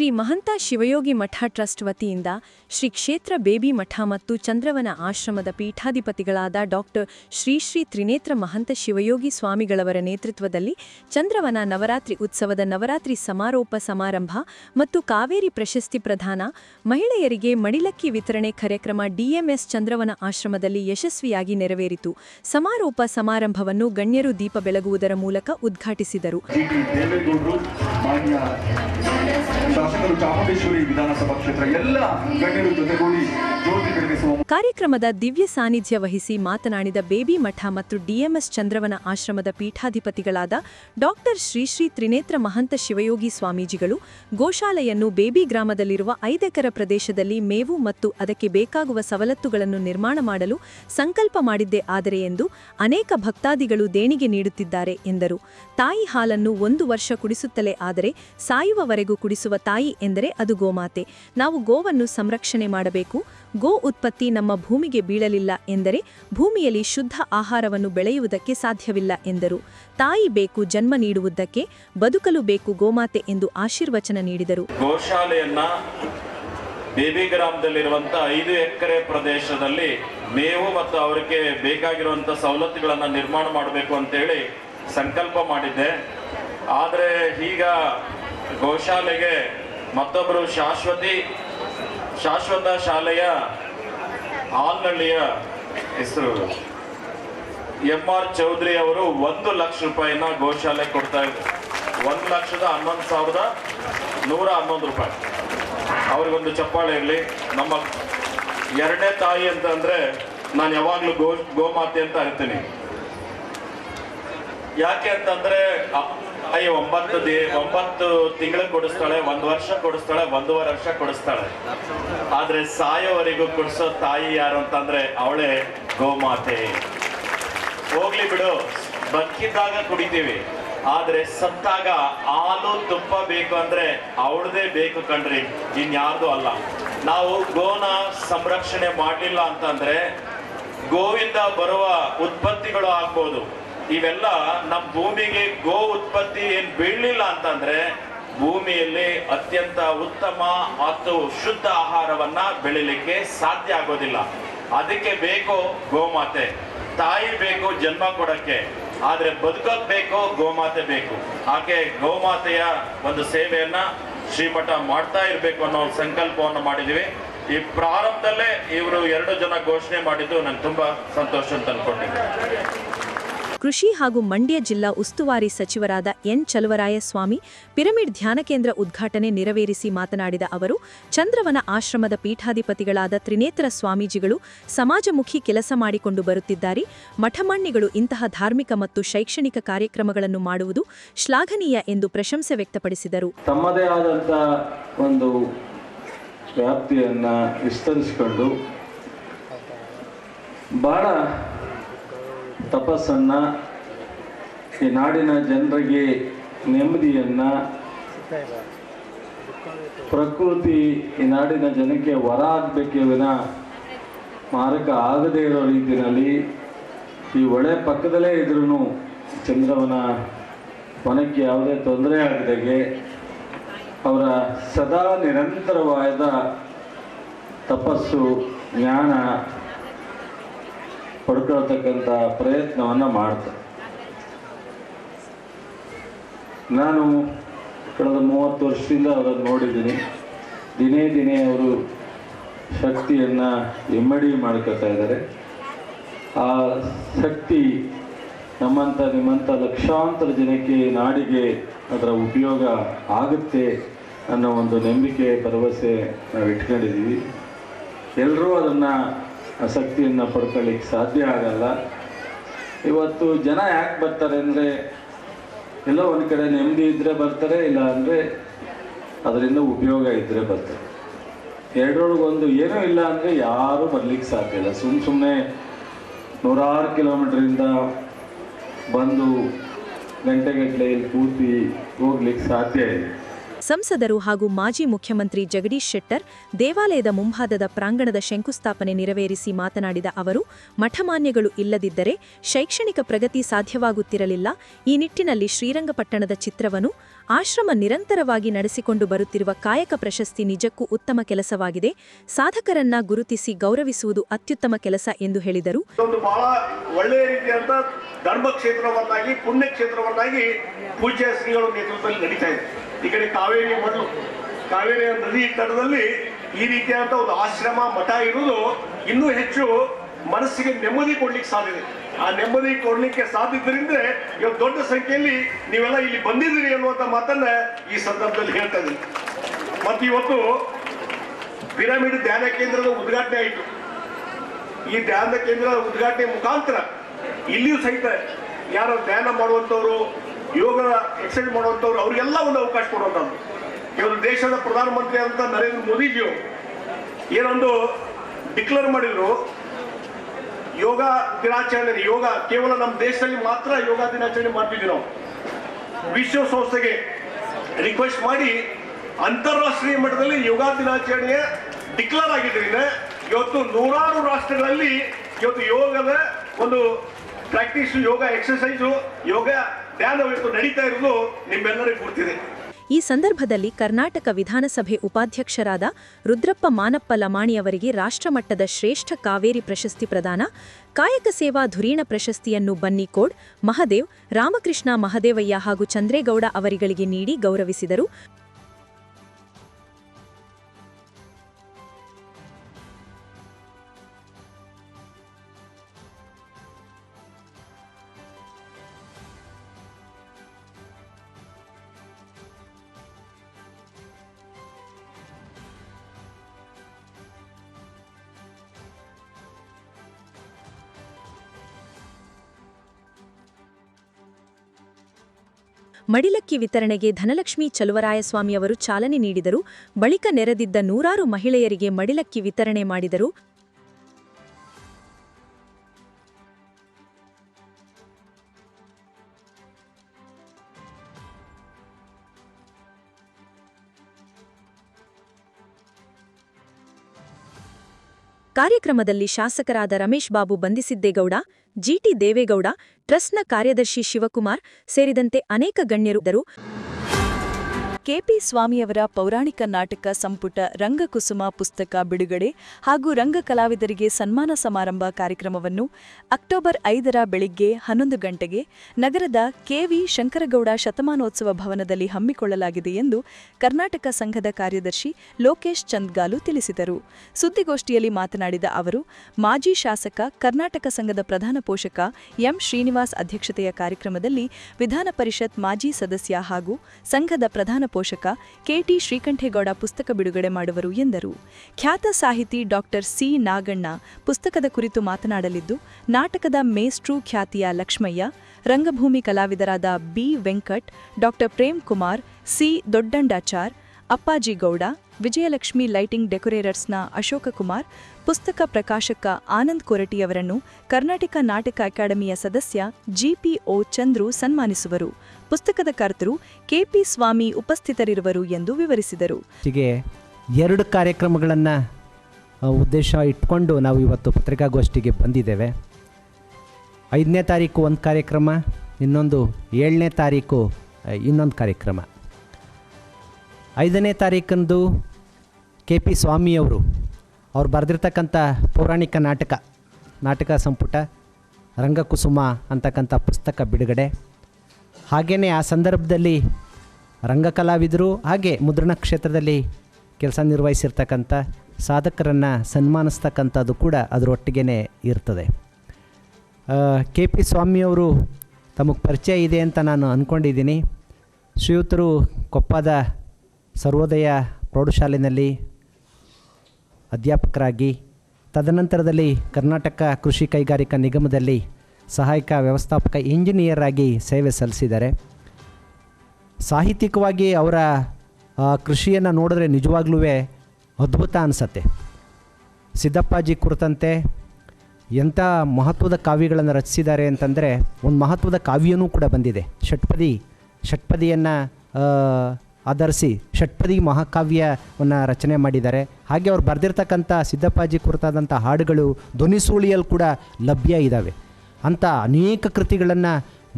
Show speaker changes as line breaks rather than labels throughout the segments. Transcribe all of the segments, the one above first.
ಶ್ರೀ ಮಹಂತ ಶಿವಯೋಗಿ ಮಠ trust ವತಿಯಿಂದ ಶ್ರೀ ಕ್ಷೇತ್ರ baby ಮಠ ಮತ್ತು ಚಂದ್ರವನ ಆಶ್ರಮದ ಪೀಠಾಧಿಪತಿಗಳಾದ ಡಾಕ್ಟರ್ ಶ್ರೀ ಶ್ರೀ ತ್ರಿನೇತ್ರ ಮಹಂತ ಶಿವಯೋಗಿ ಸ್ವಾಮಿಗಳವರ ನೇತೃತ್ವದಲ್ಲಿ ಚಂದ್ರವನ ನವರಾತ್ರಿ ಉತ್ಸವದ ನವರಾತ್ರಿ ಸಮಾರೋಪ ಸಮಾರಂಭ ಮತ್ತು ಕಾವೇರಿ ಪ್ರಶಸ್ತಿ ಪ್ರದಾನ, ಮಹಿಳೆಯರಿಗೆ ಮಡಿಲಕ್ಕಿ ವಿತರಣೆ ಕಾರ್ಯಕ್ರಮ ಡಿಎಂಎಸ್ ಚಂದ್ರವನ ಆಶ್ರಮದಲ್ಲಿ ಯಶಸ್ವಿಯಾಗಿ ನೆರವೇರಿತು. ಸಮಾರೋಪ ಸಮಾರಂಭವನ್ನು ಗಣ್ಯರು ದೀಪ ಬೆಳಗುವುದರ ಮೂಲಕ ಉದ್ಘಾಟಿಸಿದರು.
ಶಾಸಕರು ಚಾಮುಂಡೇಶ್ವರಿ ವಿಧಾನಸಭಾ ಕ್ಷೇತ್ರ ಎಲ್ಲ ಗಣ್ಯರು ಜೊತೆಗೂಡಿ ಜ್ಯೋತಿ
ಕಾರ್ಯಕ್ರಮದ ದಿವ್ಯ ಸಾನ್ನಿಧ್ಯ ವಹಿಸಿ ಮಾತನಾಡಿದ ಬೇಬಿ ಮಠ ಮತ್ತು ಡಿಎಂಎಸ್ ಚಂದ್ರವನ ಆಶ್ರಮದ ಪೀಠಾಧಿಪತಿಗಳಾದ ಡಾಕ್ಟರ್ ಶ್ರೀ ಶ್ರೀ ತ್ರಿನೇತ್ರ ಮಹಂತ ಶಿವಯೋಗಿ ಸ್ವಾಮೀಜಿಗಳು, ಗೋಶಾಲೆಯನ್ನು ಬೇಬಿ ಗ್ರಾಮದಲ್ಲಿರುವ ಐದೆಕರ ಪ್ರದೇಶದಲ್ಲಿ ಮೇವು ಮತ್ತು ಅದಕ್ಕೆ ಬೇಕಾಗುವ ಸವಲತ್ತುಗಳನ್ನು ನಿರ್ಮಾಣ ಮಾಡಲು ಸಂಕಲ್ಪ ಮಾಡಿದ್ದೆ ಆದರೆ ಎಂದು ಅನೇಕ ಭಕ್ತಾದಿಗಳು ದೇಣಿಗೆ ನೀಡುತ್ತಿದ್ದಾರೆ ಎಂದರು. ತಾಯಿ ಹಾಲನ್ನು ಒಂದು ವರ್ಷ ಕುಡಿಸುತ್ತಲೇ ಆದರೆ ಸಾಯುವವರೆಗೂ ಕುಡಿಸುವ ತಾಯಿ ಎಂದರೆ ಅದು ಗೋಮಾತೆ. ನಾವು ಗೋವನ್ನು ಸಂರಕ್ಷಣೆ ಮಾಡಬೇಕು. ಗೋ ಉತ್ಪತ್ತಿ ನಮ್ಮ ಭೂಮಿಗೆ ಬೀಳಲಿಲ್ಲ ಎಂದರೆ ಭೂಮಿಯಲ್ಲಿ ಶುದ್ಧ ಆಹಾರವನ್ನು ಬೆಳೆಯುವುದಕ್ಕೆ ಸಾಧ್ಯವಿಲ್ಲ ಎಂದರು. ತಾಯಿ ಬೇಕು ಜನ್ಮ ನೀಡುವುದಕ್ಕೆ, ಬದುಕಲು ಬೇಕು ಗೋಮಾತೆ ಎಂದು ಆಶೀರ್ವಚನ ನೀಡಿದರು.
ಗೋಶಾಲೆಯನ್ನ ಬೇಬಿ ಗ್ರಾಮದಲ್ಲಿರುವಂತಹ ಐದು ಎಕರೆ ಪ್ರದೇಶದಲ್ಲಿ ಮೇವು ಮತ್ತು ಅವರಿಗೆ ಬೇಕಾಗಿರುವಂತ ಸವಲತ್ತುಗಳನ್ನ ನಿರ್ಮಾಣ ಮಾಡಬೇಕು ಅಂತೇಳಿ ಸಂಕಲ್ಪ ಮಾಡಿದ್ದೆ. ಆದರೆ ಈಗ ಗೋಶಾಲೆಗೆ ಮತ್ತೊಬ್ಬರು ಶಾಶ್ವತಿ, ಶಾಶ್ವತ ಶಾಲೆಯ ಹಾಲ್ನಳ್ಳಿಯ ಹೆಸರು. ಎಂ ಆರ್ ಚೌಧರಿ ಅವರು ಒಂದು ಲಕ್ಷ ರೂಪಾಯಿನ ಗೋಶಾಲೆ ಕೊಡ್ತಾ ಇದ್ದಾರೆ ಒಂದು ಲಕ್ಷದ ಹನ್ನೊಂದು ಸಾವಿರದ ನೂರ ಹನ್ನೊಂದು ರೂಪಾಯಿ. ಅವ್ರಿಗೊಂದು ಚಪ್ಪಾಳೆ ಇರಲಿ. ನಮ್ಮ ಎರಡನೇ ತಾಯಿ ಅಂತಂದ್ರೆ ನಾನು ಯಾವಾಗಲೂ ಗೋ, ಗೋಮಾತೆ ಅಂತ ಹೇಳ್ತೀನಿ ಯಾಕೆ ಅಂತಂದ್ರೆ ಅ- ತಾಯಿ ಒಂಬತ್ತು ಒಂಬತ್ತು ತಿಂಗಳು ಕೊಡಿಸ್ತಾಳೆ, ಒಂದು ವರ್ಷ ಕೊಡಿಸ್ತಾಳೆ, ಒಂದೂವರೆ ವರ್ಷ ಕೊಡಿಸ್ತಾಳೆ. ಆದ್ರೆ ಸಾಯೋವರೆಗೂ ಕೊಡಿಸೋ ತಾಯಿ ಯಾರು ಅಂತಂದ್ರೆ ಅವಳೇ ಗೋಮಾತೆ. ಹೋಗ್ಲಿ ಬಿಡು, ಬದುಕಿದ್ದಾಗ ಕುಡಿತೀವಿ. ಆದ್ರೆ ಸತ್ತಾಗ ಹಾಲು ತುಪ್ಪ ಬೇಕು ಅಂದ್ರೆ ಅವಳದೇ ಬೇಕು ಕಣ್ರಿ, ಇನ್ಯಾರ್ದು ಅಲ್ಲ. ನಾವು ಗೋನ ಸಂರಕ್ಷಣೆ ಮಾಡಲಿಲ್ಲ ಅಂತಂದ್ರೆ ಗೋವಿಂದ ಬರುವ ಉತ್ಪತ್ತಿಗಳು ಆಗ್ಬೋದು. ಇವೆಲ್ಲ ನಮ್ಮ ಭೂಮಿಗೆ ಗೋ ಉತ್ಪತ್ತಿ ಏನ್ ಬೀಳಲಿಲ್ಲ ಅಂತಂದ್ರೆ ಭೂಮಿಯಲ್ಲಿ ಅತ್ಯಂತ ಉತ್ತಮ ಮತ್ತು ಶುದ್ಧ ಆಹಾರವನ್ನ ಬೆಳಿಲಿಕ್ಕೆ ಸಾಧ್ಯ ಆಗೋದಿಲ್ಲ. ಅದಕ್ಕೆ ಬೇಕು ಗೋಮಾತೆ. ತಾಯಿ ಬೇಕು, ಜನ್ಮ ಕೊಡಕ್ಕೆ. ಆದ್ರೆ ಬದುಕೋಕ್ ಬೇಕು ಗೋಮಾತೆ ಬೇಕು. ಆಕೆ ಗೋಮಾತೆಯ ಒಂದು ಸೇವೆಯನ್ನ ಶ್ರೀಮಠ ಮಾಡ್ತಾ ಇರಬೇಕು ಅನ್ನೋ ಒಂದು ಸಂಕಲ್ಪವನ್ನು ಮಾಡಿದೀವಿ. ಈ ಪ್ರಾರಂಭದಲ್ಲೇ ಇವರು ಎರಡು ಜನ ಘೋಷಣೆ ಮಾಡಿದ್ದು ನಂಗೆ ತುಂಬಾ ಸಂತೋಷ ಅಂತ ಅನ್ಕೊಂಡಿದ್ದೀನಿ
ಕೃಷಿ ಹಾಗೂ ಮಂಡ್ಯ ಜಿಲ್ಲಾ ಉಸ್ತುವಾರಿ ಸಚಿವರಾದ ಎನ್ ಚಲುವರಾಯಸ್ವಾಮಿ ಪಿರಮಿಡ್ ಧ್ಯಾನ ಕೇಂದ್ರ ಉದ್ಘಾಟನೆ ನೆರವೇರಿಸಿ ಮಾತನಾಡಿದ ಅವರು, ಚಂದ್ರವನ ಆಶ್ರಮದ ಪೀಠಾಧಿಪತಿಗಳಾದ ತ್ರಿನೇತ್ರ ಸ್ವಾಮೀಜಿಗಳು ಸಮಾಜಮುಖಿ ಕೆಲಸ ಮಾಡಿಕೊಂಡು ಬರುತ್ತಿದ್ದಾರೆ. ಮಠಮಾಣ್ಯಗಳು ಇಂತಹ ಧಾರ್ಮಿಕ ಮತ್ತು ಶೈಕ್ಷಣಿಕ ಕಾರ್ಯಕ್ರಮಗಳನ್ನು ಮಾಡುವುದು ಶ್ಲಾಘನೀಯ ಎಂದು ಪ್ರಶಂಸೆ ವ್ಯಕ್ತಪಡಿಸಿದರು.
ತಮ್ಮದೇ ಒಂದು ವ್ಯಾಪ್ತಿಯನ್ನು ವಿಸ್ತರಿಸಿಕೊಂಡು ಬಹಳ ತಪಸ್ಸನ್ನು ಈ ನಾಡಿನ ಜನರಿಗೆ ನೆಮ್ಮದಿಯನ್ನು ಪ್ರಕೃತಿ ಈ ನಾಡಿನ ಜನಕ್ಕೆ ವರ ಆಗಬೇಕೇ ವಿನ ಮಾರಕ ಆಗದೇ ಇರೋ ರೀತಿಯಲ್ಲಿ ಈ ಒಳೆ ಪಕ್ಕದಲ್ಲೇ ಇದ್ರೂ ಚಂದ್ರವನ ಮನಕ್ಕೆ ಯಾವುದೇ ತೊಂದರೆ ಆಗದಾಗೆ ಅವರ ಸದಾ ನಿರಂತರವಾದ ತಪಸ್ಸು, ಜ್ಞಾನ ಪಡ್ಕೊಳ್ತಕ್ಕಂಥ ಪ್ರಯತ್ನವನ್ನು ಮಾಡ್ತಾರೆ. ನಾನು ಕಳೆದ ಮೂವತ್ತು ವರ್ಷದಿಂದ ಅವರನ್ನು ನೋಡಿದ್ದೀನಿ. ದಿನೇ ದಿನೇ ಅವರು ಶಕ್ತಿಯನ್ನು ಇಮ್ಮಡಿ ಮಾಡ್ಕೋತಾ ಇದ್ದಾರೆ. ಆ ಶಕ್ತಿ ನಮ್ಮಂಥ ನಿಮ್ಮಂಥ ಲಕ್ಷಾಂತರ ಜನಕ್ಕೆ ನಾಡಿಗೆ ಅದರ ಉಪಯೋಗ ಆಗುತ್ತೆ ಅನ್ನೋ ಒಂದು ನಂಬಿಕೆ ಭರವಸೆ ನಾವು ಇಟ್ಕೊಂಡಿದ್ದೀವಿ ಎಲ್ಲರೂ ಅದನ್ನು ಆ ಶಕ್ತಿಯನ್ನು ಪಡ್ಕೊಳ್ಳಿಕ್ಕೆ ಸಾಧ್ಯ ಆಗಲ್ಲ. ಇವತ್ತು ಜನ ಯಾಕೆ ಬರ್ತಾರೆ ಅಂದರೆ ಎಲ್ಲ ಒಂದು ಕಡೆ ನೆಮ್ಮದಿ ಇದ್ದರೆ ಬರ್ತಾರೆ ಇಲ್ಲ ಅಂದರೆ ಅದರಿಂದ ಉಪಯೋಗ ಇದ್ದರೆ ಬರ್ತಾರೆ. ಎರಡರೊಳಗೊಂದು ಏನೂ ಇಲ್ಲ ಅಂದರೆ ಯಾರೂ ಬರಲಿಕ್ಕೆ ಸಾಧ್ಯ ಇಲ್ಲ. ಸುಮ್ಮ ಸುಮ್ಮನೆ ನೂರಾರು ಕಿಲೋಮೀಟ್ರಿಂದ ಬಂದು ಗಂಟೆಗಟ್ಟಲೆ ಇಲ್ಲಿ ಕೂತಿ ಹೋಗ್ಲಿಕ್ಕೆ ಸಾಧ್ಯ ಇಲ್ಲ.
ಸಂಸದರು ಹಾಗೂ ಮಾಜಿ ಮುಖ್ಯಮಂತ್ರಿ ಜಗದೀಶ್ ಶೆಟ್ಟರ್ ದೇವಾಲಯದ ಮುಂಭಾಗದ ಪ್ರಾಂಗಣದ ಶಂಕುಸ್ಥಾಪನೆ ನೆರವೇರಿಸಿ ಮಾತನಾಡಿದ ಅವರು, ಮಠಮಾನ್ಯಗಳು ಇಲ್ಲದಿದ್ದರೆ ಶೈಕ್ಷಣಿಕ ಪ್ರಗತಿ ಸಾಧ್ಯವಾಗುತ್ತಿರಲಿಲ್ಲ. ಈ ನಿಟ್ಟಿನಲ್ಲಿ ಶ್ರೀರಂಗಪಟ್ಟಣದ ಚಿತ್ರವನ್ನು ಆಶ್ರಮ ನಿರಂತರವಾಗಿ ನಡೆಸಿಕೊಂಡು ಬರುತ್ತಿರುವ ಕಾಯಕ ಪ್ರಶಸ್ತಿ ನಿಜಕ್ಕೂ ಉತ್ತಮ ಕೆಲಸವಾಗಿದೆ. ಸಾಧಕರನ್ನ ಗುರುತಿಸಿ ಗೌರವಿಸುವುದು ಅತ್ಯುತ್ತಮ ಕೆಲಸ ಎಂದು ಹೇಳಿದರು.
ಧರ್ಮಕ್ಷೇತ್ರವನ್ನಾಗಿ, ಪುಣ್ಯಕ್ಷೇತ್ರವನ್ನಾಗಿ ಪೂಜ್ಯ ಶ್ರೀಗಳ ನೇತೃತ್ವದಲ್ಲಿ ನಡೀತಾ ಇದೆ. ಈ ಕಡೆ ಕಾವೇರಿ ಮೊದಲು ಕಾವೇರಿ ನದಿ ತಡದಲ್ಲಿ ಈ ರೀತಿಯಾದಂತ ಒಂದು ಆಶ್ರಮ, ಮಠ ಇರುವುದು ಇನ್ನೂ ಹೆಚ್ಚು ಮನಸ್ಸಿಗೆ ನೆಮ್ಮದಿ ಕೊಡ್ಲಿಕ್ಕೆ ಇದೆ. ಆ ನೆಮ್ಮದಿ ಕೊಡ್ಲಿಕ್ಕೆ ಸಾಧ್ಯದ್ರಿಂದ ಇವತ್ತು ದೊಡ್ಡ ಸಂಖ್ಯೆಯಲ್ಲಿ ನೀವೆಲ್ಲ ಇಲ್ಲಿ ಬಂದಿದ್ದೀರಿ ಅನ್ನುವಂಥ ಮಾತನ್ನ ಈ ಸಂದರ್ಭದಲ್ಲಿ ಹೇಳ್ತಾ ಇದ್ದೀನಿ. ಮತ್ತು ಇವತ್ತು ಪಿರಮಿಡ್ ಧ್ಯಾನ ಕೇಂದ್ರದ ಉದ್ಘಾಟನೆ ಆಯಿತು. ಈ ಧ್ಯಾನ ಕೇಂದ್ರದ ಉದ್ಘಾಟನೆ ಮುಖಾಂತರ ಇಲ್ಲಿಯೂ ಸಹಿತ ಯಾರು ಧ್ಯಾನ ಮಾಡುವಂಥವ್ರು ಯೋಗ ಎಕ್ಸೈಸ್ ಮಾಡುವಂಥವ್ರು ಅವರಿಗೆಲ್ಲ ಒಂದು ಅವಕಾಶ ಕೊಡುವಂಥದ್ದು. ಇವತ್ತು ದೇಶದ ಪ್ರಧಾನಮಂತ್ರಿ ಅಂತ ನರೇಂದ್ರ ಮೋದಿಜಿಯವರು ಏನೊಂದು ಡಿಕ್ಲೇರ್ ಮಾಡಿದ್ರು, ಯೋಗ ದಿನಾಚರಣೆ, ಯೋಗ ಕೇವಲ ನಮ್ಮ ದೇಶದಲ್ಲಿ ಮಾತ್ರ ಯೋಗ ದಿನಾಚರಣೆ ಮಾಡ್ತಿದ್ವಿ ನಾವು. ವಿಶ್ವಸಂಸ್ಥೆಗೆ ರಿಕ್ವೆಸ್ಟ್ ಮಾಡಿ ಅಂತಾರಾಷ್ಟ್ರೀಯ ಮಟ್ಟದಲ್ಲಿ ಯೋಗ ದಿನಾಚರಣೆಯ ಡಿಕ್ಲೇರ್ ಆಗಿದ್ದರಿಂದ ಇವತ್ತು ನೂರಾರು ರಾಷ್ಟ್ರಗಳಲ್ಲಿ ಇವತ್ತು ಯೋಗದ ಒಂದು ಪ್ರಾಕ್ಟೀಸ್ ಯೋಗ ಎಕ್ಸಸೈಸು ಯೋಗ ಇವತ್ತು ನಿಮ್ಮೆಲ್ಲರಿಗೂ ಗೊತ್ತಿದೆ.
ಈ ಸಂದರ್ಭದಲ್ಲಿ ಕರ್ನಾಟಕ ವಿಧಾನಸಭೆ ಉಪಾಧ್ಯಕ್ಷರಾದ ರುದ್ರಪ್ಪ ಮಾನಪ್ಪ ಲಮಾಣಿಯವರಿಗೆ ರಾಷ್ಟ್ರಮಟ್ಟದ ಶ್ರೇಷ್ಠ ಕಾವೇರಿ ಪ್ರಶಸ್ತಿ ಪ್ರದಾನ, ಕಾಯಕ ಸೇವಾ ಧುರೀಣ ಪ್ರಶಸ್ತಿಯನ್ನು ಬನ್ನಿಕೋಡ್, ಮಹದೇವ್, ರಾಮಕೃಷ್ಣ ಮಹದೇವಯ್ಯ ಹಾಗೂ ಚಂದ್ರೇಗೌಡ ಅವರಿಗಳಿಗೆ ನೀಡಿ ಗೌರವಿಸಿದರು. ಮಡಿಲಕ್ಕಿ ವಿತರಣೆಗೆ ಧನಲಕ್ಷ್ಮಿ ಚಲುವರಾಯಸ್ವಾಮಿಯವರು ಚಾಲನೆ ನೀಡಿದರು. ಬಳಿಕ ನೆರೆದಿದ್ದ ನೂರಾರು ಮಹಿಳೆಯರಿಗೆ ಮಡಿಲಕ್ಕಿ ವಿತರಣೆ ಮಾಡಿದರು. ಕಾರ್ಯಕ್ರಮದಲ್ಲಿ ಶಾಸಕರಾದ ರಮೇಶ್ ಬಾಬು ಬಂಧಿಸಿದ್ದೇಗೌಡ ಜಿಟಿ ದೇವೇಗೌಡ ಟ್ರಸ್ಟ್ನ ಕಾರ್ಯದರ್ಶಿ ಶಿವಕುಮಾರ್ ಸೇರಿದಂತೆ ಅನೇಕ ಗಣ್ಯರಿದ್ದರು ಕೆಪಿ ಸ್ವಾಮಿಯವರ ಪೌರಾಣಿಕ ನಾಟಕ ಸಂಪುಟ ರಂಗಕುಸುಮ ಪುಸ್ತಕ ಬಿಡುಗಡೆ ಹಾಗೂ ರಂಗ ಕಲಾವಿದರಿಗೆ ಸನ್ಮಾನ ಸಮಾರಂಭ ಕಾರ್ಯಕ್ರಮವನ್ನು ಅಕ್ಟೋಬರ್ ಐದರ ಬೆಳಿಗ್ಗೆ ಹನ್ನೊಂದು ಗಂಟೆಗೆ ನಗರದ ಕೆವಿ ಶಂಕರಗೌಡ ಶತಮಾನೋತ್ಸವ ಭವನದಲ್ಲಿ ಹಮ್ಮಿಕೊಳ್ಳಲಾಗಿದೆ ಎಂದು ಕರ್ನಾಟಕ ಸಂಘದ ಕಾರ್ಯದರ್ಶಿ ಲೋಕೇಶ್ ಚಂದ್ಗಾಲು ತಿಳಿಸಿದರು. ಸುದ್ದಿಗೋಷ್ಠಿಯಲ್ಲಿ ಮಾತನಾಡಿದ ಅವರು, ಮಾಜಿ ಶಾಸಕ, ಕರ್ನಾಟಕ ಸಂಘದ ಪ್ರಧಾನ ಪೋಷಕ ಎಂ. ಶ್ರೀನಿವಾಸ್ ಅಧ್ಯಕ್ಷತೆಯ ಕಾರ್ಯಕ್ರಮದಲ್ಲಿ ವಿಧಾನ ಪರಿಷತ್ ಮಾಜಿ ಸದಸ್ಯ ಹಾಗೂ ಸಂಘದ ಪ್ರಧಾನ ಪೋಷಕ ಕೆಟಿ ಶ್ರೀಕಂಠೇಗೌಡ ಪುಸ್ತಕ ಬಿಡುಗಡೆ ಮಾಡುವರು ಎಂದರು. ಖ್ಯಾತ ಸಾಹಿತಿ ಡಾಕ್ಟರ್ ಸಿ. ನಾಗಣ್ಣ ಪುಸ್ತಕದ ಕುರಿತು ಮಾತನಾಡಲಿದ್ದು, ನಾಟಕದ ಮೇಸ್ಟ್ರು ಖ್ಯಾತಿಯ ಲಕ್ಷ್ಮಯ್ಯ, ರಂಗಭೂಮಿ ಕಲಾವಿದರಾದ B. Venkat, doctor Prem Kumar C. Doddandachar, Appaji Gowda, Vijayalakshmi lighting ಡೆಕೋರೇಟರ್ಸ್ನ Ashoka Kumar ಪುಸ್ತಕ ಪ್ರಕಾಶಕ ಆನಂದ್ ಕೊರಟಿಯವರನ್ನು ಕರ್ನಾಟಕ ನಾಟಕ ಅಕಾಡೆಮಿಯ ಸದಸ್ಯ ಜಿಪಿಒ ಚಂದ್ರು ಸನ್ಮಾನಿಸುವರು. ಪುಸ್ತಕದ ಕರ್ತರು ಕೆಪಿ ಸ್ವಾಮಿ ಉಪಸ್ಥಿತರಿರುವರು ಎಂದು ವಿವರಿಸಿದರು.
ಹೀಗೆ ಎರಡು ಕಾರ್ಯಕ್ರಮಗಳನ್ನು ಉದ್ದೇಶ ಇಟ್ಕೊಂಡು ನಾವು ಇವತ್ತು ಪತ್ರಿಕಾಗೋಷ್ಠಿಗೆ ಬಂದಿದ್ದೇವೆ. ಐದನೇ ತಾರೀಕು ಒಂದು ಕಾರ್ಯಕ್ರಮ, ಇನ್ನೊಂದು ಏಳನೇ ತಾರೀಕು ಇನ್ನೊಂದು ಕಾರ್ಯಕ್ರಮ. ಐದನೇ ತಾರೀಕಂದು ಕೆ ಪಿ ಸ್ವಾಮಿಯವರು, ಅವ್ರು ಬರೆದಿರ್ತಕ್ಕಂಥ ಪೌರಾಣಿಕ ನಾಟಕ ನಾಟಕ ಸಂಪುಟ, ರಂಗಕುಸುಮ ಅಂತಕ್ಕಂಥ ಪುಸ್ತಕ ಬಿಡುಗಡೆ. ಹಾಗೆಯೇ ಆ ಸಂದರ್ಭದಲ್ಲಿ ರಂಗಕಲಾವಿದರು ಹಾಗೆ ಮುದ್ರಣ ಕ್ಷೇತ್ರದಲ್ಲಿ ಕೆಲಸ ನಿರ್ವಹಿಸಿರ್ತಕ್ಕಂಥ ಸಾಧಕರನ್ನು ಸನ್ಮಾನಿಸ್ತಕ್ಕಂಥದ್ದು ಕೂಡ ಅದರೊಟ್ಟಿಗೆ ಇರ್ತದೆ. ಕೆ ಪಿ ಸ್ವಾಮಿಯವರು ತಮಗೆ ಪರಿಚಯ ಇದೆ ಅಂತ ನಾನು ಅಂದ್ಕೊಂಡಿದ್ದೀನಿ ಶ್ರೀಯುತರು ಕೊಪ್ಪದ ಸರ್ವೋದಯ ಪ್ರೌಢಶಾಲೆಯಲ್ಲಿ ಅಧ್ಯಾಪಕರಾಗಿ, ತದನಂತರದಲ್ಲಿ ಕರ್ನಾಟಕ ಕೃಷಿ ಕೈಗಾರಿಕಾ ನಿಗಮದಲ್ಲಿ ಸಹಾಯಕ ವ್ಯವಸ್ಥಾಪಕ ಇಂಜಿನಿಯರ್ ಆಗಿ ಸೇವೆ ಸಲ್ಲಿಸಿದ್ದಾರೆ. ಸಾಹಿತ್ಯಿಕವಾಗಿ ಅವರ ಕೃಷಿಯನ್ನು ನೋಡಿದ್ರೆ ನಿಜವಾಗ್ಲೂ ಅದ್ಭುತ ಅನಿಸತ್ತೆ. ಸಿದ್ದಪ್ಪಾಜಿ ಕುರಿತಂತೆ ಎಂಥ ಮಹತ್ವದ ಕಾವ್ಯಗಳನ್ನು ರಚಿಸಿದ್ದಾರೆ ಅಂತಂದರೆ ಒಂದು ಮಹತ್ವದ ಕಾವ್ಯನೂ ಕೂಡ ಬಂದಿದೆ. ಷಟ್ಪದಿ, ಷಟ್ಪದಿಯನ್ನು ಆಧರಿಸಿ ಷಟ್ಪದಿ ಮಹಾಕಾವ್ಯವನ್ನು ರಚನೆ ಮಾಡಿದ್ದಾರೆ. ಹಾಗೆ ಅವ್ರು ಬರೆದಿರ್ತಕ್ಕಂಥ ಸಿದ್ದಪ್ಪಾಜಿ ಕುರಿತಾದಂಥ ಹಾಡುಗಳು ಧ್ವನಿಸೂಳಿಯಲ್ಲಿ ಕೂಡ ಲಭ್ಯ ಇದ್ದಾವೆ ಅಂಥ ಅನೇಕ ಕೃತಿಗಳನ್ನು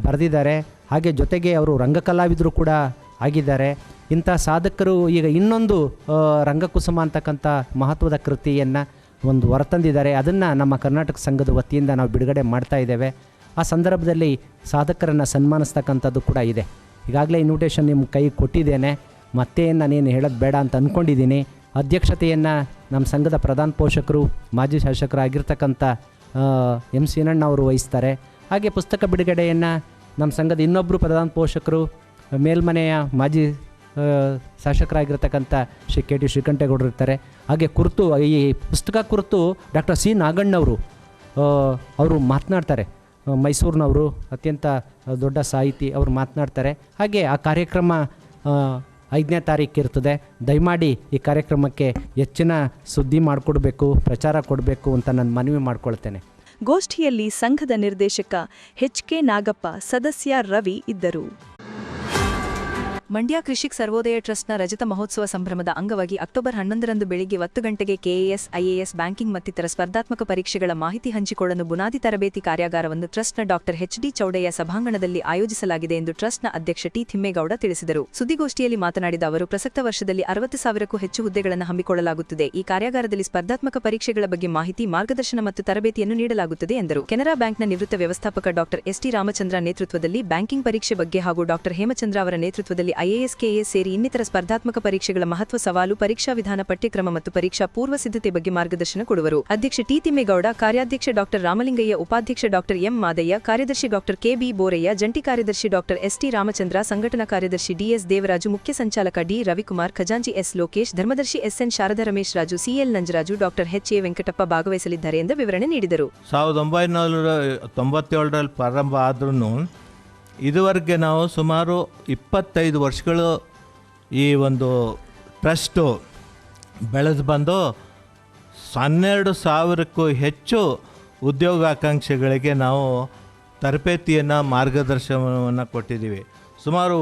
ಬರೆದಿದ್ದಾರೆ. ಹಾಗೆ ಜೊತೆಗೆ ಅವರು ರಂಗಕಲಾವಿದರು ಕೂಡ ಆಗಿದ್ದಾರೆ. ಇಂಥ ಸಾಧಕರು ಈಗ ಇನ್ನೊಂದು ರಂಗಕುಸುಮ ಅಂತಕ್ಕಂಥ ಮಹತ್ವದ ಕೃತಿಯನ್ನು ಒಂದು ಹೊರತಂದಿದ್ದಾರೆ. ಅದನ್ನು ನಮ್ಮ ಕರ್ನಾಟಕ ಸಂಘದ ವತಿಯಿಂದ ನಾವು ಬಿಡುಗಡೆ ಮಾಡ್ತಾ ಇದ್ದೇವೆ. ಆ ಸಂದರ್ಭದಲ್ಲಿ ಸಾಧಕರನ್ನು ಸನ್ಮಾನಿಸ್ತಕ್ಕಂಥದ್ದು ಕೂಡ ಇದೆ. ಈಗಾಗಲೇ ಇನ್ವಿಟೇಷನ್ ನಿಮ್ಮ ಕೈ ಕೊಟ್ಟಿದ್ದೇನೆ. ಮತ್ತೆ ನಾನೇನು ಹೇಳೋದು ಬೇಡ ಅಂತ ಅಂದ್ಕೊಂಡಿದ್ದೀನಿ ಅಧ್ಯಕ್ಷತೆಯನ್ನು ನಮ್ಮ ಸಂಘದ ಪ್ರಧಾನ ಪೋಷಕರು, ಮಾಜಿ ಶಾಸಕರಾಗಿರ್ತಕ್ಕಂಥ ಎಂ ಸೀನಣ್ಣ ಅವರು ವಹಿಸ್ತಾರೆ. ಹಾಗೆ ಪುಸ್ತಕ ಬಿಡುಗಡೆಯನ್ನು ನಮ್ಮ ಸಂಘದ ಇನ್ನೊಬ್ಬರು ಪ್ರಧಾನ ಪೋಷಕರು, ಮೇಲ್ಮನೆಯ ಮಾಜಿ ಶಾಸಕರಾಗಿರ್ತಕ್ಕಂಥ ಶ್ರೀ ಕೆ ಟಿ ಶ್ರೀಕಂಠೇಗೌಡರು ಇರ್ತಾರೆ. ಹಾಗೆ ಕುರಿತು, ಈ ಪುಸ್ತಕ ಕುರಿತು ಡಾಕ್ಟರ್ ಸಿ ನಾಗಣ್ಣವರು ಅವರು ಮಾತನಾಡ್ತಾರೆ. ಮೈಸೂರಿನವರು ಅತ್ಯಂತ ದೊಡ್ಡ ಸಾಹಿತಿ, ಅವರು ಮಾತನಾಡ್ತಾರೆ. ಹಾಗೆ ಆ ಕಾರ್ಯಕ್ರಮ ಐದನೇ ತಾರೀಕು ಇರ್ತದೆ. ದಯಮಾಡಿ ಈ ಕಾರ್ಯಕ್ರಮಕ್ಕೆ ಹೆಚ್ಚಿನ ಸುದ್ದಿ ಮಾಡಿಕೊಡ್ಬೇಕು, ಪ್ರಚಾರ ಕೊಡಬೇಕು ಅಂತ ನಾನು ಮನವಿ ಮಾಡ್ಕೊಳ್ತೇನೆ.
ಗೋಷ್ಠಿಯಲ್ಲಿ ಸಂಘದ ನಿರ್ದೇಶಕ ಎಚ್ ಕೆ ನಾಗಪ್ಪ, ಸದಸ್ಯ ರವಿ ಇದ್ದರು. ಮಂಡ್ಯ ಕೃಷಿಕ್ ಸರ್ವೋದಯ ಟ್ರಸ್ಟ್ನ ರಜತ ಮಹೋತ್ಸವ ಸಂಭ್ರಮದ ಅಂಗವಾಗಿ ಅಕ್ಟೋಬರ್ ಹನ್ನೊಂದರಂದು ಬೆಳಿಗ್ಗೆ ಹತ್ತು ಗಂಟೆಗೆ ಕೆಎಎಸ್, ಐಎಎಸ್, ಬ್ಯಾಂಕಿಂಗ್ ಮತ್ತಿತರ ಸ್ಪರ್ಧಾತ್ಮಕ ಪರೀಕ್ಷೆಗಳ ಮಾಹಿತಿ ಹಂಚಿಕೊಳ್ಳಲು ಬುನಾದಿ ತರಬೇತಿ ಕಾರ್ಯಾಗಾರವನ್ನು ಟ್ರಸ್ಟ್ನ ಡಾಕ್ಟರ್ ಡಿ ಚೌಡಯ್ಯ ಸಭಾಂಗಣದಲ್ಲಿ ಆಯೋಜಿಸಲಾಗಿದೆ ಎಂದು ಟ್ರಸ್ಟ್ನ ಅಧ್ಯಕ್ಷ ಟಿ ತಿಮ್ಮೇಗೌಡ ತಿಳಿಸಿದರು. ಸುದ್ದಿಗೋಷ್ಠಿಯಲ್ಲಿ ಮಾತನಾಡಿದ ಅವರು, ಪ್ರಸಕ್ತ ವರ್ಷದಲ್ಲಿ ಅರವತ್ತು ಸಾವಿರಕ್ಕೂ ಹೆಚ್ಚು ಹುದ್ದೆಗಳನ್ನು ಹಮ್ಮಿಕೊಳ್ಳಲಾಗುತ್ತಿದೆ. ಈ ಕಾರ್ಯಾಗಾರದಲ್ಲಿ ಸ್ಪರ್ಧಾತ್ಮಕ ಪರೀಕ್ಷೆಗಳ ಬಗ್ಗೆ ಮಾಹಿತಿ, ಮಾರ್ಗದರ್ಶನ ಮತ್ತು ತರಬೇತಿಯನ್ನು ನೀಡಲಾಗುತ್ತದೆ ಎಂದರು. ಕೆನರಾ ಬ್ಯಾಂಕ್ನ ನಿವೃತ್ತ ವ್ಯವಸ್ಥಾಪಕ ಡಾಕ್ಟರ್ ಎಸ್ ಟಿ ರಾಮಚಂದ್ರ ನೇತೃತ್ವದಲ್ಲಿ ಬ್ಯಾಂಕಿಂಗ್ ಪರೀಕ್ಷೆ ಬಗ್ಗೆ ಹಾಗೂ ಡಾಕ್ಟರ್ ಹೇಮಚಂದ್ರ ಅವರ ನೇತೃತ್ವದಲ್ಲಿ ಐಎಎಸ್ ಸೇರಿ ಇನ್ನಿತರ ಸ್ಪರ್ಧಾತ್ಮಕ ಪರೀಕ್ಷೆಗಳ ಮಹತ್ವ ಸವಾಲು, ಪರೀಕ್ಷಾ ವಿಧಾನ ಪಠ್ಯಕ್ರಮ ಮತ್ತು ಪರೀಕ್ಷಾ ಪೂರ್ವ ಸಿದ್ಧತೆ ಬಗ್ಗೆ ಮಾರ್ಗದರ್ಶನ ಕೊಡುವರು. ಅಧ್ಯಕ್ಷ ಟಿ ತಿಮ್ಮೇಗೌಡ, ಕಾರ್ಯಾಧ್ಯಕ್ಷ ಡಾಕ್ಟರ್ ರಾಮಲಿಂಗಯ್ಯ, ಉಪಾಧ್ಯಕ್ಷ ಡಾಕ್ಟರ್ ಎಂ ಮಾದಯ್ಯ, ಕಾರ್ಯದರ್ಶಿ ಡಾಕ್ಟರ್ ಕೆಬಿ ಬೋರಯ್ಯ, ಜಂಟಿ ಕಾರ್ಯದರ್ಶಿ ಡಾಕ್ಟರ್ ಎಸ್ ಟಿ ರಾಮಚಂದ್ರ, ಸಂಘಟನಾ ಕಾರ್ಯದರ್ಶಿ ಡಿಎಸ್ ದೇವರಾಜು, ಮುಖ್ಯ ಸಂಚಾಲಕ ಡಿ ರವಿಕುಮಾರ್, ಖಜಾಂಚಿ S Lokesh, ಧರ್ಮದರ್ಶಿ S N Sharada Ramesh Raju C L Nanjaraju doctor H A Venkatappa ಭಾಗವಹಿಸಲಿದ್ದಾರೆ ಎಂದು ವಿವರಣೆ ನೀಡಿದರು.
ಸಾವಿರದ ಒಂಬೈನೂರ ತೊಂಬತ್ತೇಳರಲ್ಲಿ ಪ್ರಾರಂಭ ಆದ್ರೂ ಇದುವರೆಗೆ ನಾವು ಸುಮಾರು ಇಪ್ಪತ್ತೈದು ವರ್ಷಗಳು ಈ ಒಂದು ಟ್ರಸ್ಟು ಬೆಳೆದು ಬಂದು ಹನ್ನೆರಡು ಸಾವಿರಕ್ಕೂ ಹೆಚ್ಚು ಉದ್ಯೋಗಾಕಾಂಕ್ಷಿಗಳಿಗೆ ನಾವು ತರಬೇತಿಯನ್ನು, ಮಾರ್ಗದರ್ಶನವನ್ನು ಕೊಟ್ಟಿದ್ದೀವಿ. ಸುಮಾರು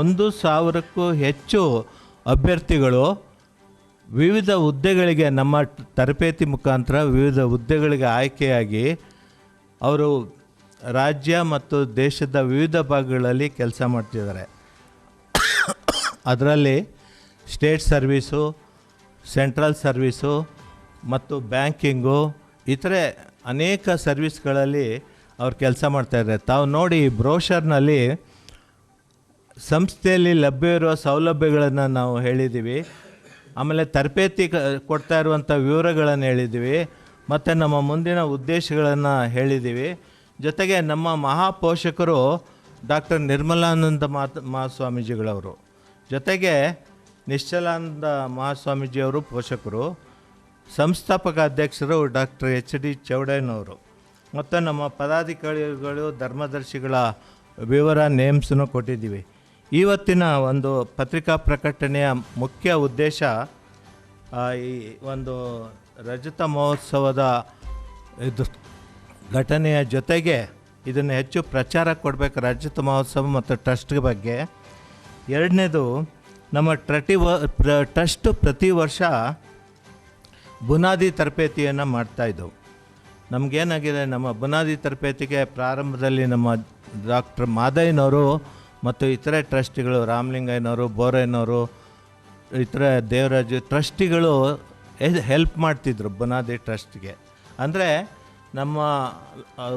ಒಂದು ಸಾವಿರಕ್ಕೂ ಹೆಚ್ಚು ಅಭ್ಯರ್ಥಿಗಳು ವಿವಿಧ ಹುದ್ದೆಗಳಿಗೆ, ನಮ್ಮ ತರಬೇತಿ ಮುಖಾಂತರ ವಿವಿಧ ಹುದ್ದೆಗಳಿಗೆ ಆಯ್ಕೆಯಾಗಿ ಅವರು ರಾಜ್ಯ ಮತ್ತು ದೇಶದ ವಿವಿಧ ಭಾಗಗಳಲ್ಲಿ ಕೆಲಸ ಮಾಡ್ತಿದ್ದಾರೆ. ಅದರಲ್ಲಿ ಸ್ಟೇಟ್ ಸರ್ವೀಸು, ಸೆಂಟ್ರಲ್ ಸರ್ವೀಸು ಮತ್ತು ಬ್ಯಾಂಕಿಂಗು, ಇತರೆ ಅನೇಕ ಸರ್ವಿಸ್ಗಳಲ್ಲಿ ಅವ್ರು ಕೆಲಸ ಮಾಡ್ತಾಯಿದ್ದಾರೆ ತಾವು ನೋಡಿ ಬ್ರೋಷರ್ನಲ್ಲಿ ಸಂಸ್ಥೆಯಲ್ಲಿ ಲಭ್ಯ ಇರುವ ಸೌಲಭ್ಯಗಳನ್ನು ನಾವು ಹೇಳಿದ್ದೀವಿ. ಆಮೇಲೆ ತರಬೇತಿ ಕೊಡ್ತಾ ಇರುವಂಥ ವಿವರಗಳನ್ನು ಹೇಳಿದ್ದೀವಿ. ಮತ್ತು ನಮ್ಮ ಮುಂದಿನ ಉದ್ದೇಶಗಳನ್ನು ಹೇಳಿದ್ದೀವಿ. ಜೊತೆಗೆ ನಮ್ಮ ಮಹಾಪೋಷಕರು ಡಾಕ್ಟರ್ ನಿರ್ಮಲಾನಂದ ಮಾತ ಮಹಾಸ್ವಾಮೀಜಿಗಳವರು. ಜೊತೆಗೆ ನಿಶ್ಚಲಾನಂದ ಮಹಾಸ್ವಾಮೀಜಿಯವರು ಪೋಷಕರು, ಸಂಸ್ಥಾಪಕ ಅಧ್ಯಕ್ಷರು ಡಾಕ್ಟರ್ ಎಚ್ ಡಿ ಚೌಡಯ್ಯನವರು. ಮತ್ತು ನಮ್ಮ ಪದಾಧಿಕಾರಿಗಳು, ಧರ್ಮದರ್ಶಿಗಳ ವಿವರ, ನೇಮ್ಸನ್ನು ಕೊಟ್ಟಿದ್ದೀವಿ. ಇವತ್ತಿನ ಒಂದು ಪತ್ರಿಕಾ ಪ್ರಕಟಣೆಯ ಮುಖ್ಯ ಉದ್ದೇಶ ಈ ಒಂದು ರಜತ ಮಹೋತ್ಸವದ ಇದು ಘಟನೆಯ ಜೊತೆಗೆ ಇದನ್ನು ಹೆಚ್ಚು ಪ್ರಚಾರ ಕೊಡಬೇಕು ರಜತ ಮಹೋತ್ಸವ ಮತ್ತು ಟ್ರಸ್ಟ್ ಬಗ್ಗೆ. ಎರಡನೇದು, ನಮ್ಮ ಟ್ರಟಿ ವ ಟ್ರಸ್ಟು ಪ್ರತಿ ವರ್ಷ ಬುನಾದಿ ತರಬೇತಿಯನ್ನು ಮಾಡ್ತಾಯಿದ್ದವು ನಮಗೇನಾಗಿದೆ, ನಮ್ಮ ಬುನಾದಿ ತರಬೇತಿಗೆ ಪ್ರಾರಂಭದಲ್ಲಿ ನಮ್ಮ ಡಾಕ್ಟರ್ ಮಾದಯ್ಯನವರು ಮತ್ತು ಇತರೆ ಟ್ರಸ್ಟಿಗಳು, ರಾಮಲಿಂಗಯ್ಯನವರು, ಬೋರಯ್ಯನವರು, ಇತರ ದೇವರಾಜು ಟ್ರಸ್ಟಿಗಳು ಹೆಲ್ಪ್ ಮಾಡ್ತಿದ್ರು ಬುನಾದಿ ಟ್ರಸ್ಟ್ಗೆ. ಅಂದರೆ ನಮ್ಮ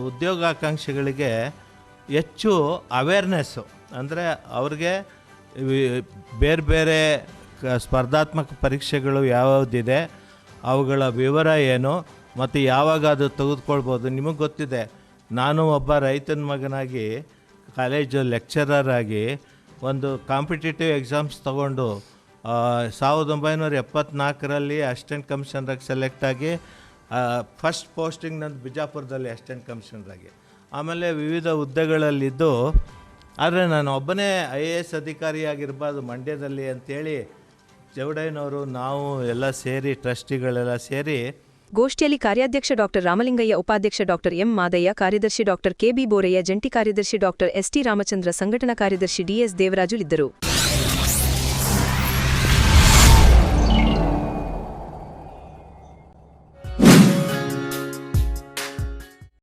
ಉದ್ಯೋಗಾಕಾಂಕ್ಷಿಗಳಿಗೆ ಹೆಚ್ಚು ಅವೇರ್ನೆಸ್ಸು ಅಂದರೆ ಅವ್ರಿಗೆ ಬೇರೆ ಬೇರೆ ಸ್ಪರ್ಧಾತ್ಮಕ ಪರೀಕ್ಷೆಗಳು ಯಾವ್ಯಾವ್ದಿದೆ ಅವುಗಳ ವಿವರ ಏನು, ಮತ್ತು ಯಾವಾಗ ಅದು ತೆಗೆದುಕೊಳ್ಬೋದು ನಿಮಗೆ ಗೊತ್ತಿದೆ. ನಾನು ಒಬ್ಬ ರೈತನ ಮಗನಾಗಿ ಕಾಲೇಜು ಲೆಕ್ಚರರ್ ಆಗಿ ಒಂದು ಕಾಂಪಿಟೇಟಿವ್ ಎಕ್ಸಾಮ್ಸ್ ತಗೊಂಡು ಸಾವಿರದ ಒಂಬೈನೂರ ಎಪ್ಪತ್ನಾಲ್ಕರಲ್ಲಿ ಅಸಿಸ್ಟೆಂಟ್ ಕಮಿಷನರಾಗಿ ಸೆಲೆಕ್ಟ್ ಆಗಿ ಫಸ್ಟ್ ಪೋಸ್ಟಿಂಗ್ ನಂದು ಬಿಜಾಪುರದಲ್ಲಿ ಅಸಿಸ್ಟೆಂಟ್ ಕಮಿಷನರಾಗಿ ಆಮೇಲೆ ವಿವಿಧ ಹುದ್ದೆಗಳಲ್ಲಿದ್ದು, ಆದರೆ ನಾನು ಒಬ್ಬನೇ ಐ ಎ ಎಸ್ ಅಧಿಕಾರಿಯಾಗಿರ್ಬಾರ್ದು ಮಂಡ್ಯದಲ್ಲಿ ಅಂತೇಳಿ ಚೌಡಯ್ಯನವರು, ನಾವು ಎಲ್ಲ ಸೇರಿ, ಟ್ರಸ್ಟಿಗಳೆಲ್ಲ ಸೇರಿ
ಗೋಷ್ಠಿಯಲ್ಲಿ ಕಾರ್ಯಾಧ್ಯಕ್ಷ ಡಾಕ್ಟರ್ ರಾಮಲಿಂಗಯ್ಯ, ಉಪಾಧ್ಯಕ್ಷ ಡಾಕ್ಟರ್ ಎಂ ಮಾದಯ್ಯ, ಕಾರ್ಯದರ್ಶಿ ಡಾಕ್ಟರ್ ಕೆಬಿ ಬೋರಯ್ಯ, ಜಂಟಿ ಕಾರ್ಯದರ್ಶಿ ಡಾಕ್ಟರ್ ಎಸ್ಟಿ ರಾಮಚಂದ್ರ, ಸಂಘಟನಾ ಕಾರ್ಯದರ್ಶಿ ಡಿಎಸ್ ದೇವರಾಜು ಇದ್ದರು